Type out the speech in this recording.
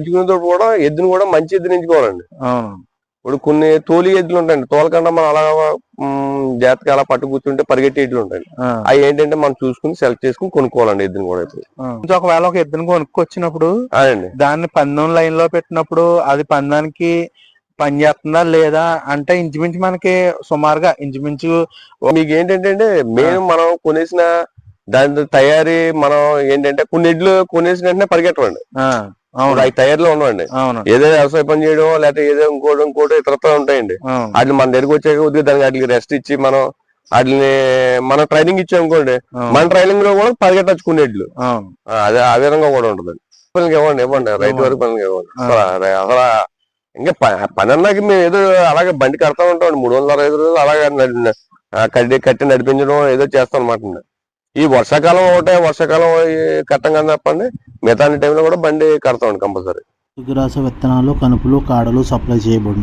ఎంచుకునేటప్పుడు కూడా ఎద్దును కూడా మంచి ఎద్దుని ఎంచుకోవాలండి. ఇప్పుడు కొన్ని తోలి ఎద్దులు ఉంటాయండి. తోలకుండా మనం అలా జాగ్రత్తగా అలా పట్టు కూర్చుంటే పరిగెట్టి ఎద్దులు ఉంటాయండి ఆ, అవి ఏంటంటే మనం చూసుకుని సెలెక్ట్ చేసుకుని కొనుక్కోవాలండి ఎద్దుని కూడా ఇప్పుడు ఒకవేళ ఒక ఎద్దును కొనుక్కొచ్చినప్పుడు అదండి. దాన్ని పందెం లైన్లో పెట్టినప్పుడు అది పందానికి పని చేస్తుందా లేదా అంటే ఇంచుమించు మనకి సుమారుగా ఇంచుమించు మీకు ఏంటంటే మేము మనం కొనేసిన దాని తయారీ మనం ఏంటంటే కొన్ని ఎడ్లు కొనేసిన వెంటనే పరిగెట్టమండి. అవును అవి తయారీలో ఉండవండి ఏదో వ్యవసాయ పని చేయడం లేకపోతే ఏదో ఇంకోటి ఇంకోటి ఇతరత్ర ఉంటాయండి. వాటిని మన దగ్గరికి వచ్చాక కొద్దిగా దానికి వాటికి రెస్ట్ ఇచ్చి మనం వాటిని మనం ట్రైనింగ్ ఇచ్చాం అనుకోండి మన ట్రైనింగ్లో కూడా పరిగెట్టచ్చు కొన్ని ఎడ్లు అవును. ఆ, అదే ఆ విధంగా కూడా ఉంటుంది పనికి ఇవ్వండి ఇవ్వండి. రైతు వరకు పనికి ఇవ్వండి. అసలు ఇంకా పని అన్నాక మేము ఏదో అలాగే బండి కడతా ఉంటాం మూడు వందల అరవై ఐదు రోజులు అలాగే కట్టి కట్టి నడిపించడం ఏదో చేస్తాం అనమాట ఈ వర్షాకాలం ఒకటే వర్షాకాలం కట్టంగా కట్టం కానీ తప్పండి. మిగతా టైంలో కూడా బండి కడతామండి కంపల్సరీ. పశుగ్రాస విత్తనాలు కనుపులు కాడలు సప్లై చేయబడును.